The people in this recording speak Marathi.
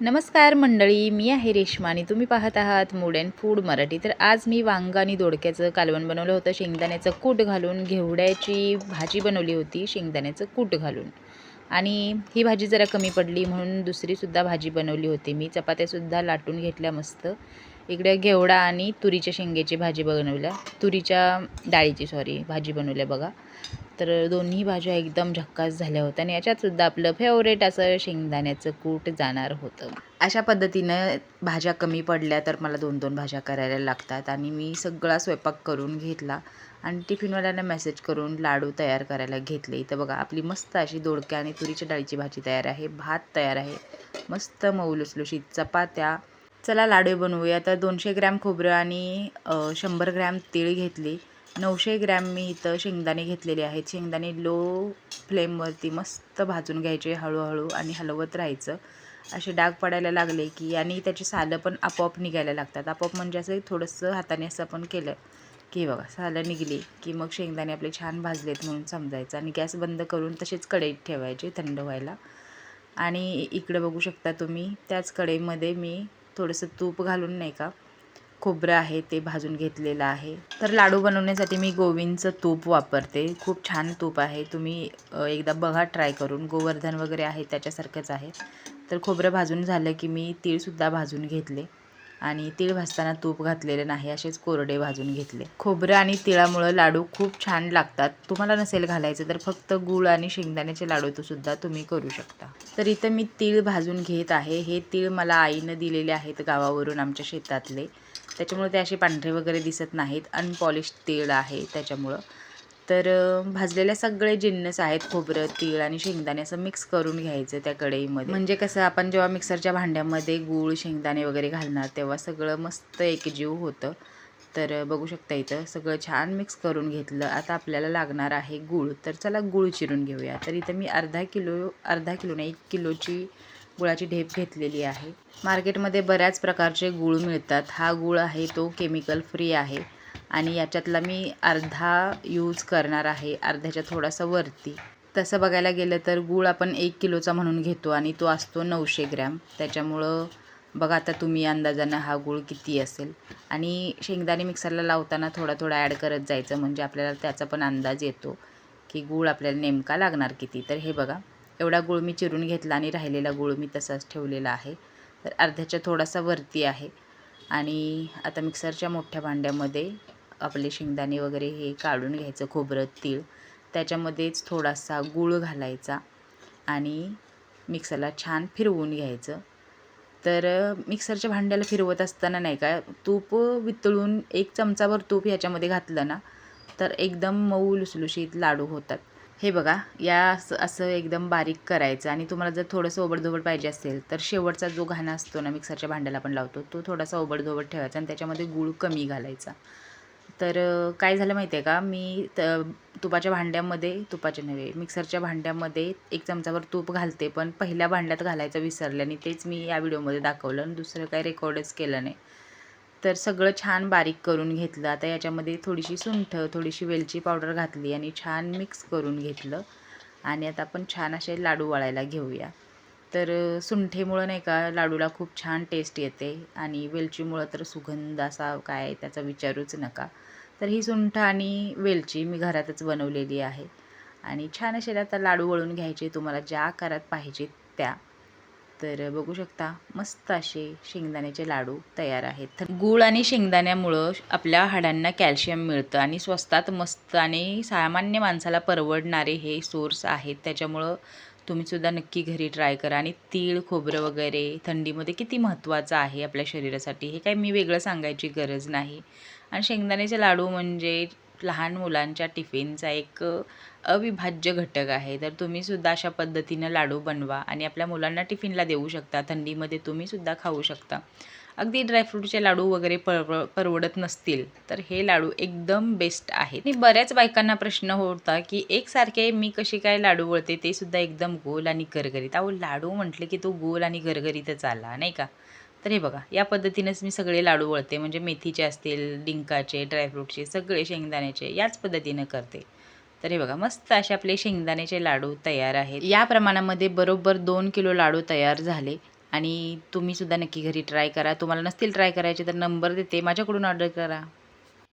नमस्कार मंडळी मी आहे रेश्मा आणि तुम्ही पाहत आहात मूड अँड फूड मराठी. तर आज मी वांगा आणि दोडक्याचं कालवण बनवलं होतं. शेंगदाण्याचं कूट घालून घेवड्याची भाजी बनवली होती शेंगदाण्याचं कूट घालून. आणि ही भाजी जरा कमी पडली म्हणून दुसरीसुद्धा भाजी बनवली होती मी. चपात्यासुद्धा लाटून घेतल्या मस्त. इकडे घेवडा आणि तुरीच्या शेंगेची भाजी बनवल्या. तुरीच्या डाळीची सॉरी भाजी बनवल्या बघा. तर दोन्ही भाज्या एकदम झक्कास झाल्या होत्या आणि याच्यातसुद्धा आपलं फेवरेट असं शेंगदाण्याचं कूट जाणार होतं. अशा पद्धतीनं भाज्या कमी पडल्या तर मला दोन दोन भाज्या करायला लागतात आणि मी सगळा स्वयंपाक करून घेतला आणि टिफिनवाल्यांना मेसेज करून लाडू तयार करायला घेतले. इथं बघा आपली मस्त अशी दोडक्या आणि तुरीच्या डाळीची भाजी तयार आहे भात तयार आहे. मस्त मऊ लुसलुशीत चपात्या. चला लाडू बनवूया. तर दोनशे ग्रॅम खोबरं आणि शंभर ग्रॅम तीळ घेतली. नऊशे ग्रॅम मी इथं शेंगदाणे घेतलेले आहेत. शेंगदाणे लो फ्लेमवरती मस्त भाजून घ्यायचे हळूहळू आणि हलवत राहायचं. असे डाग पडायला लागले की आणि त्याची सालं पण आपोआप निघायला लागतात. आपोआप म्हणजे असं थोडंसं हाताने असं आपण केलं की बघा सालं निघली की मग शेंगदाणे आपले छान भाजलेत म्हणून समजायचं आणि गॅस बंद करून तसेच कढईत ठेवायचे थंड व्हायला. आणि इकडं बघू शकता तुम्ही त्याच कढईमध्ये मी थोडंसं तूप घालून नाही का खोबरं आहे ते भाजून घेतलेलं आहे. तर लाडू बनवण्यासाठी मी गोविंदचं तूप वापरते. खूप छान तूप आहे. तुम्ही एकदा बघा ट्राय करून. गोवर्धन वगैरे आहे त्याच्यासारखंच आहे. तर खोबरं भाजून झालं की मी तीळसुद्धा भाजून घेतले. आणि तीळ भाजताना तूप घातलेलं नाही असेच कोरडे भाजून घेतले. खोबरं आणि तिळामुळं लाडू खूप छान लागतात. तुम्हाला नसेल घालायचं तर फक्त गूळ आणि शेंगदाण्याचे लाडू तो सुद्धा तुम्ही करू शकता. तर इथं मी तीळ भाजून घेत आहे. हे तीळ मला आईनं दिलेले आहेत गावावरून आमच्या शेतातले. त्याच्यामुळे ते असे पांढरे वगैरे दिसत नाहीत. अनपॉलिश तीळ आहे त्याच्यामुळं. तर भाजलेल्या भाजलेले सगळे जिन्नस आहेत खोबरं तीळ आणि शेंगदाणे असं मिक्स करून घ्यायचं त्या कढईमध्ये. म्हणजे कसं आपण जेव्हा मिक्सरच्या भांड्यामध्ये गूळ शेंगदाणे वगैरे घालणार तेव्हा सगळं मस्त एकजीव होतं. तर बघू शकता इथं सगळं छान मिक्स करून घेतलं. आता आपल्याला लागणार आहे गूळ. तर चला गूळ चिरून घेऊया. तर इथं मी अर्धा किलो अर्धा किलो नाही एक किलोची गुळाची ढेप घेतलेली आहे. मार्केटमध्ये बऱ्याच प्रकारचे गूळ मिळतात. हा गूळ आहे तो केमिकल फ्री आहे आणि याच्यातला मी अर्धा यूज करणार आहे अर्ध्याच्या थोडासा वरती. तसं बघायला गेलं तर गूळ आपण एक किलोचा म्हणून घेतो आणि तो असतो नऊशे ग्रॅम. त्याच्यामुळं बघा आता तुम्ही अंदाजानं हा गूळ किती असेल. आणि शेंगदाणे मिक्सरला लावताना थोडा थोडा ॲड करत जायचं म्हणजे आपल्याला त्याचा पण अंदाज येतो की गूळ आपल्याला नेमका लागणार किती. तर हे बघा. एवढा गूळ मी चिरून घेतला आणि राहिलेला गूळ मी तसाच ठेवलेला आहे. तर अर्ध्याच्या थोडासा वरती आहे. आणि आता मिक्सरच्या मोठ्या भांड्यामध्ये आपले शेंगदाणे वगैरे हे काढून घ्यायचं खोबरं तीळ. त्याच्यामध्येच थोडासा गूळ घालायचा आणि मिक्सरला छान फिरवून घ्यायचं. तर मिक्सरच्या भांड्याला फिरवत असताना नाही का तूप वितळून एक चमचाभर तूप ह्याच्यामध्ये घातलं ना तर एकदम मऊ लुसलुशीत लाडू होतात. हे बघा या असं असं एकदम बारीक करायचं आणि तुम्हाला जर थोडंसं ओबडधोबड पाहिजे असेल तर शेवटचा जो घाणा असतो ना मिक्सरच्या भांड्याला आपण लावतो तो थोडासा ओबडधोबड ठेवायचा आणि त्याच्यामध्ये गूळ कमी घालायचा. तर काय झालं माहिती आहे का? मी त तुपाच्या भांड्यामध्ये तुपाच्या नव्हे मिक्सरच्या भांड्यामध्ये एक चमचाभर तूप घालते पण पहिल्या भांड्यात घालायचं विसरल्याने आणि तेच मी या व्हिडिओमध्ये दाखवलं आणि दुसरं काही रेकॉर्डच केलं नाही. तर सगळं छान बारीक करून घेतलं. आता याच्यामध्ये थोडीशी सुंठ थोडीशी वेलची पावडर घातली आणि छान मिक्स करून घेतलं. आणि आता आपण छान असे लाडू वळायला घेऊया. तर सुंठेमुळं नाही का लाडूला खूप छान टेस्ट येते आणि वेलचीमुळं तर सुगंध असा काय त्याचा विचारूच नका. तर ही सुंठ आणि वेलची मी घरातच बनवलेली आहे. आणि छान असे आता लाडू वळून घ्यायचे तुम्हाला ज्या आकारात पाहिजेत त्या. तर बघू शकता मस्त असे शेंगदाण्याचे लाडू तयार आहेत. गूळ आणि शेंगदाण्यामुळं आपल्या हाडांना कॅल्शियम मिळतं आणि स्वस्तात मस्त आणि सामान्य माणसाला परवडणारे हे सोर्स आहेत. त्याच्यामुळं तुम्हीसुद्धा नक्की घरी ट्राय करा आणि तीळ खोबरं वगैरे थंडीमध्ये किती महत्त्वाचं आहे आपल्या शरीरासाठी हे काही मी वेगळं सांगायची गरज नाही. आणि शेंगदाण्याचे लाडू म्हणजे लहान मुलांच्या टिफिनचा एक अविभाज्य घटक आहे. तर तुम्हीसुद्धा अशा पद्धतीनं लाडू बनवा आणि आपल्या मुलांना टिफिनला देऊ शकता. थंडीमध्ये तुम्हीसुद्धा खाऊ शकता. अगदी ड्रायफ्रूटचे लाडू वगैरे परव परवडत नसतील तर हे लाडू एकदम बेस्ट आहेत. आणि बऱ्याच बायकांना प्रश्न होता की एकसारखे मी कशी काय लाडू वळते ते सुद्धा एकदम गोल आणि गरगरीत अहो लाडू म्हटले की तो गोल आणि गरगरीतच आला नाही का? तर हे बघा या पद्धतीनेच मी सगळे लाडू वळते. म्हणजे मेथीचे असतील डिंकाचे ड्रायफ्रूटचे सगळे शेंगदाण्याचे याच पद्धतीनं करते. तर हे बघा मस्त असे आपले शेंगदाण्याचे लाडू तयार आहेत. या प्रमाणामध्ये बरोबर दोन किलो लाडू तयार झाले. आणि तुम्हीसुद्धा नक्की घरी ट्राय करा. तुम्हाला नसतील ट्राय करायचे तर नंबर देते. माझ्याकडून ऑर्डर करा.